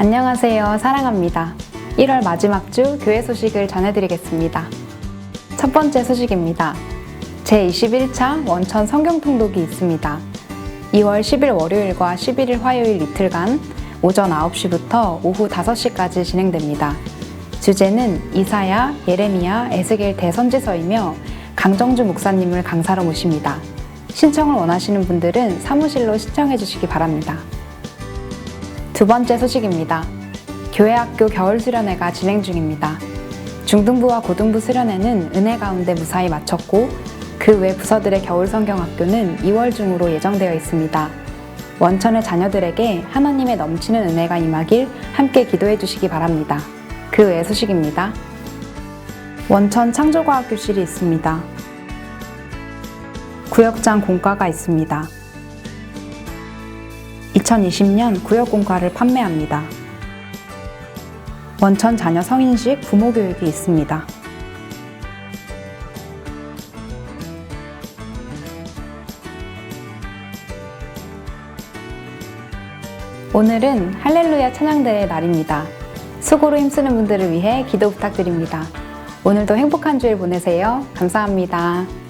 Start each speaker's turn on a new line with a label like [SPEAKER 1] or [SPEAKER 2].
[SPEAKER 1] 안녕하세요. 사랑합니다. 1월 마지막 주 교회 소식을 전해드리겠습니다. 첫 번째 소식입니다. 제21차 원천 성경 통독이 있습니다. 2월 10일 월요일과 11일 화요일 이틀간 오전 9시부터 오후 5시까지 진행됩니다. 주제는 이사야, 예레미야, 에스겔 대선지서이며 강정주 목사님을 강사로 모십니다. 신청을 원하시는 분들은 사무실로 신청해 주시기 바랍니다. 두 번째 소식입니다. 교회학교 겨울 수련회가 진행 중입니다. 중등부와 고등부 수련회는 은혜 가운데 무사히 마쳤고 그 외 부서들의 겨울 성경학교는 2월 중으로 예정되어 있습니다. 원천의 자녀들에게 하나님의 넘치는 은혜가 임하길 함께 기도해 주시기 바랍니다. 그 외 소식입니다. 원천 창조과학 교실이 있습니다. 구역장 공과가 있습니다. 2020년 구역 공과를 판매합니다. 원천 자녀 성인식 부모 교육이 있습니다. 오늘은 할렐루야 찬양대의 날입니다. 수고로 힘쓰는 분들을 위해 기도 부탁드립니다. 오늘도 행복한 주일 보내세요. 감사합니다.